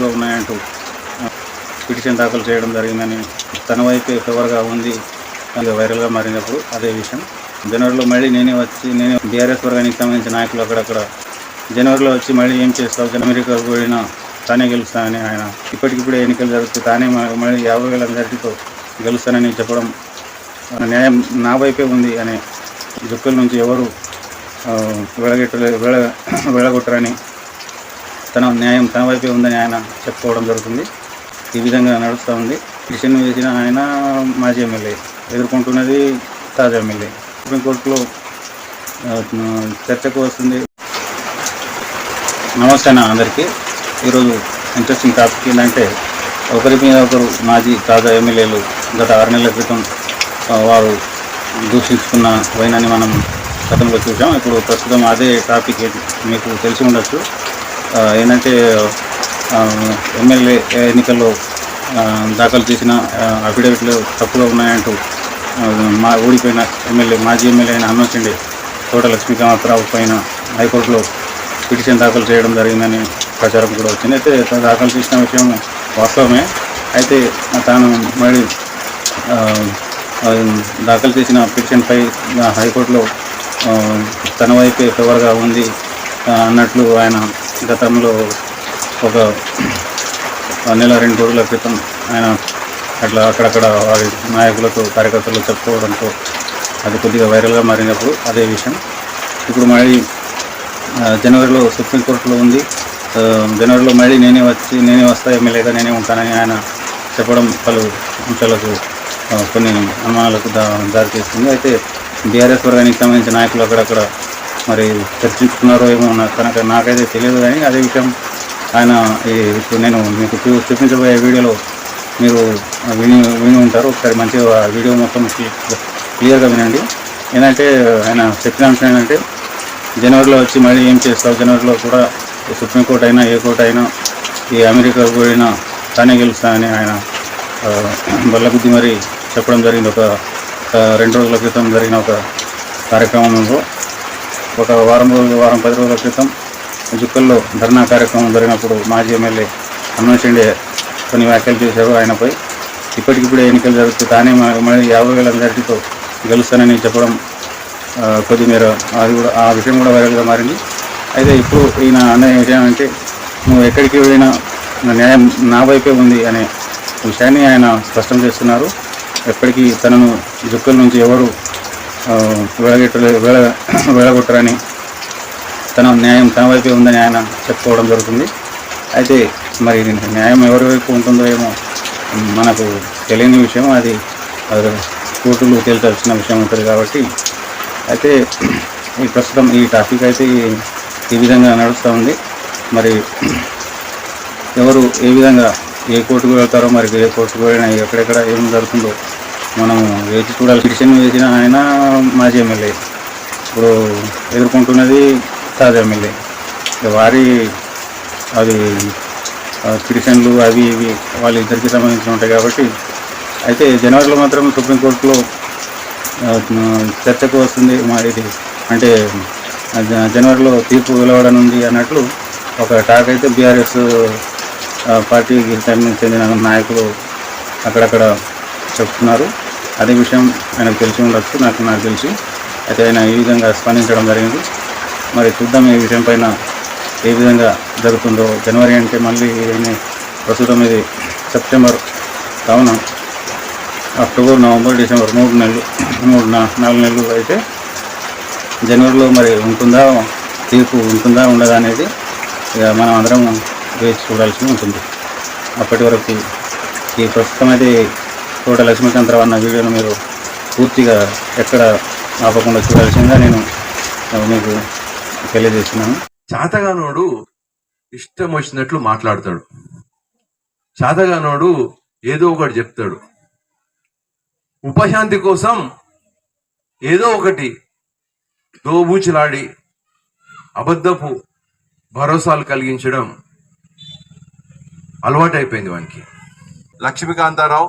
తప్పుగా ఉన్నాయంటూ పిటిషన్ దాఖలు చేయడం జరిగిందని తన వైపే ఫేవర్గా ఉంది. అది వైరల్గా మారినప్పుడు అదే విషయం. జనవరిలో మళ్ళీ నేనే వచ్చి నేను బీఆర్ఎస్ వర్గానికి సంబంధించిన నాయకులు అక్కడక్కడ. జనవరిలో వచ్చి మళ్ళీ ఏం చేస్తావు? అమెరికా పోయినా తానే గెలుస్తానని ఆయన. ఇప్పటికిప్పుడే ఎన్నికలు జరుగుతాయి. తానే మళ్ళీ యాభై వేల గెలుస్తానని చెప్పడం న్యాయం నా వైపే ఉంది అనే దుఃఖం నుంచి ఎవరు వెళ్ళగెట్టలే వెళ్ళ వెళ్ళగొట్టరని తన న్యాయం తన వైపే ఉందని ఆయన చెప్పుకోవడం జరుగుతుంది. ఈ విధంగా నడుస్తూ ఉంది. పిటిషన్ వేసిన ఆయన మాజీ ఎమ్మెల్యే ఎదుర్కొంటున్నది తాజా ఎమ్మెల్యే. సుప్రీంకోర్టులో చర్చకు వస్తుంది. నమస్తే అన్న అందరికీ. ఈరోజు ఇంట్రెస్టింగ్ టాపిక్ ఏంటంటే ఒకరి మీద ఒకరు మాజీ తాజా ఎమ్మెల్యేలు గత ఆరు నెలల క్రితం వారు దూషించుకున్న వైనాన్ని మనం గతంలో చూసాం ఇప్పుడు ప్రస్తుతం అదే టాపిక్ మీకు తెలిసి ఉండొచ్చు. ఏంటంటే ఎమ్మెల్యే ఎన్నికల్లో దాఖలు చేసిన అఫిడవిట్లు తప్పుగా ఉన్నాయంటూ మా ఓడిపోయిన ఎమ్మెల్యే మాజీ ఎమ్మెల్యే అయిన అన్నోచండి తోట లక్ష్మీకాంతరావు పైన హైకోర్టులో పిటిషన్ దాఖలు చేయడం జరిగిందని ప్రచారం కూడా వచ్చింది. అయితే తను దాఖలు చేసిన విషయం వాస్తవమే. అయితే తాను మళ్ళీ దాఖలు చేసిన పిటిషన్పై హైకోర్టులో తన వైపే ఫేవర్గా ఉంది అన్నట్లు ఆయన గతంలో ఒక నెల రెండు రోజుల క్రితం ఆయన అట్లా అక్కడక్కడ వారి నాయకులతో కార్యకర్తలు చెప్పుకోవడంతో అది కొద్దిగా వైరల్గా మారినప్పుడు అదే విషయం. ఇప్పుడు మళ్ళీ జనవరిలో సుప్రీంకోర్టులో ఉంది. జనవరిలో మళ్ళీ నేనే వచ్చి నేనే వస్తా ఎమ్మెల్యేగా నేనే ఉంటానని ఆయన చెప్పడం పలు అంశాలకు కొన్ని అనుమానాలకు దా దారితీస్తుంది. అయితే బీఆర్ఎస్ వర్గానికి సంబంధించిన నాయకులు అక్కడక్కడ మరి చర్చించుకున్నారో ఏమో నాకు కనుక నాకైతే తెలియదు కానీ అదే విషయం ఆయన ఈ ఇప్పుడు నేను మీకు చూపించబోయే వీడియోలో మీరు విని విని ఉంటారు. ఒకసారి మంచిగా వీడియో మొత్తం క్లియర్గా వినండి. ఏంటంటే ఆయన చెప్పిన అంశం ఏంటంటే జనవరిలో వచ్చి మళ్ళీ ఏం చేస్తావు? జనవరిలో కూడా సుప్రీంకోర్టు అయినా ఏ కోర్టు అయినా ఈ అమెరికా పోయినా తానే గెలుస్తానని ఆయన బల్లబుద్ధి మరి చెప్పడం జరిగింది. ఒక ఒక రెండు రోజుల క్రితం జరిగిన ఒక కార్యక్రమంలో ఒక వారం రోజులు వారం పది రోజుల క్రితం జుక్కల్లో ధర్నా కార్యక్రమం జరిగినప్పుడు మాజీ ఎమ్మెల్యే అన్వేషండే కొన్ని వ్యాఖ్యలు చేశారు. ఆయనపై ఇప్పటికిప్పుడే ఎన్నికలు జరుగుతాయి తానే మళ్ళీ యాభై వేల గెలుస్తానని చెప్పడం కొద్దిమేర అది కూడా ఆ విషయం కూడా వైరల్గా మారింది. అయితే ఇప్పుడు ఈయన అన్నయ్య విషయం అంటే నువ్వు ఎక్కడికి పోయినా నా న్యాయం నా వైపే ఉంది అనే విషయాన్ని ఆయన స్పష్టం చేస్తున్నారు. ఎప్పటికీ తనను జుక్కల నుంచి ఎవరు వెళ్ళగెట్టలే వెళ్ళ వెళ్ళగొట్టరని తన న్యాయం తన వైపే ఉందని ఆయన చెప్పుకోవడం జరుగుతుంది. అయితే మరి న్యాయం ఎవరి వైపు ఉంటుందో ఏమో మనకు తెలియని విషయం. అది కోర్టులు తేల్చాల్సిన విషయం ఉంటుంది కాబట్టి. అయితే ఈ ప్రస్తుతం ఈ టాపిక్ అయితే ఈ- ఈ విధంగా నడుస్తూ ఉంది. మరి ఎవరు ఏ విధంగా ఏ కోర్టుకు వెళ్తారో మరి ఏ కోర్టుకు వెళ్ళినా ఎక్కడెక్కడ ఏం జరుగుతుందో మనం వేచి చూడాలి. పిటిషన్ వేసిన ఆయన మాజీ ఎమ్మెల్యే. ఇప్పుడు ఎదుర్కొంటున్నది తాజా ఎమ్మెల్యే. ఇక వారి అది పిటిషన్లు అవి ఇవి వాళ్ళిద్దరికి సంబంధించి ఉంటాయి కాబట్టి అయితే జనవరిలో మాత్రం సుప్రీంకోర్టులో చర్చకు వస్తుంది. మా ఇది అంటే జనవరిలో తీర్పు వెలువడనుంది అన్నట్లు ఒక టాక్ అయితే బీఆర్ఎస్ పార్టీకి చెందిన నాయకులు అక్కడక్కడ చెప్తున్నారు. అదే విషయం ఆయనకు తెలిసి ఉండొచ్చు నాకు నాకు తెలిసి. అయితే ఆయన ఈ విధంగా స్పందించడం జరిగింది. మరి చూద్దాం ఈ విషయం పైన ఏ విధంగా జరుగుతుందో. జనవరి అంటే మళ్ళీ ప్రస్తుతం ఇది సెప్టెంబర్ కావున అక్టోబర్ నవంబర్ డిసెంబర్ మూడు నెలలు మూడు నాలుగు నెలలు అయితే జనవరిలో మరి ఉంటుందా తీర్పు ఉంటుందా ఉండదా అనేది ఇక మనం అందరం వేచి చూడాల్సి ఉంటుంది. అప్పటి వరకు ఈ ప్రస్తుతం అయితే తోట లక్ష్మీకాంతరావు అన్న వీడియోను మీరు పూర్తిగా ఎక్కడ ఆపకుండా చూడాల్సిందిగా నేను మీకు తెలియజేస్తున్నాను. చాతగానోడు ఇష్టం వచ్చినట్లు మాట్లాడతాడు. చాతగానోడు ఏదో ఒకటి చెప్తాడు. ఉపశాంతి కోసం ఏదో ఒకటి దోబూచులాడి అబద్ధపు భరోసాలు కలిగించడం అలవాటైపోయింది వానికి. లక్ష్మీకాంతారావు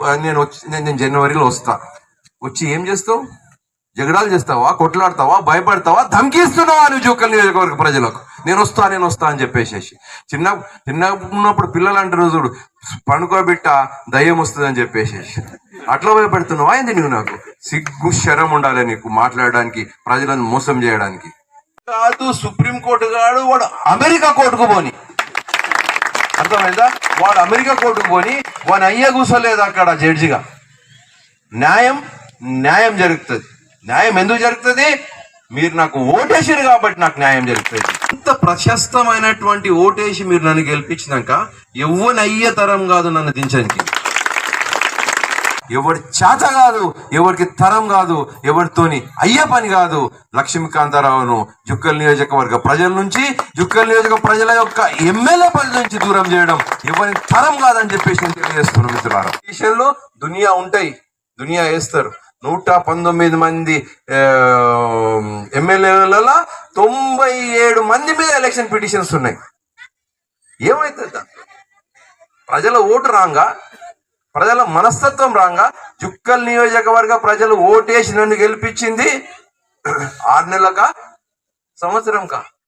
నేను వచ్చి నేను నేను జనవరిలో వస్తా. వచ్చి ఏం చేస్తావు? జగడాలు చేస్తావా? కొట్లాడతావా? భయపడతావా? ధమ్కిస్తున్నావా నువ్వు జోకల్ నియోజకవర్గ ప్రజలకు? నేను వస్తా నేను వస్తా అని చెప్పేసేసి. చిన్న చిన్న ఉన్నప్పుడు పిల్లలు అంటారు చూడు పండుకోబిట్ట దయ్యం వస్తుంది అని చెప్పేసేసి. అట్లా భయపెడుతున్నావా ఏంది నువ్వు నాకు? సిగ్గు శరం ఉండాలి నీకు మాట్లాడడానికి ప్రజలను మోసం చేయడానికి. కాదు సుప్రీం కోర్టు గాడు వాడు అమెరికా కోర్టుకు పోని. అర్థమైందా? వాడు అమెరికా కోర్టుకు పోని వాని అయ్యే కూర్చోలేదు అక్కడ జడ్జిగా. న్యాయం న్యాయం జరుగుతుంది. న్యాయం ఎందుకు జరుగుతుంది? మీరు నాకు ఓటేసారు కాబట్టి నాకు న్యాయం జరుగుతుంది. ఇంత ప్రశస్తమైనటువంటి ఓటేసి మీరు నన్ను గెలిపించినాక ఎవ్వని అయ్యే తరం కాదు నన్ను దించడానికి. ఎవరి చేత కాదు ఎవరికి తరం కాదు ఎవరితోని అయ్యే పని కాదు. లక్ష్మీకాంతారావును జుక్కల్ నియోజకవర్గ ప్రజల నుంచి జుక్కల్ నియోజక ప్రజల యొక్క ఎమ్మెల్యే పని నుంచి దూరం చేయడం ఎవరి తరం కాదని చెప్పేసి నేను తెలియజేస్తున్నాను మిత్రులారా. విషయంలో దునియా ఉంటాయి దునియా వేస్తారు. నూట పంతొమ్మిది మంది ఎమ్మెల్యేలలో తొంభై ఏడు మంది మీద ఎలక్షన్ పిటిషన్స్ ఉన్నాయి. ఏమైతే ప్రజల ఓటు రాంగా ప్రజల మనస్తత్వం రాగా జుక్కల్ నియోజకవర్గ ప్రజలు ఓటేసి నన్ను గెలిపించింది ఆరు నెలలకా? సంవత్సరం కా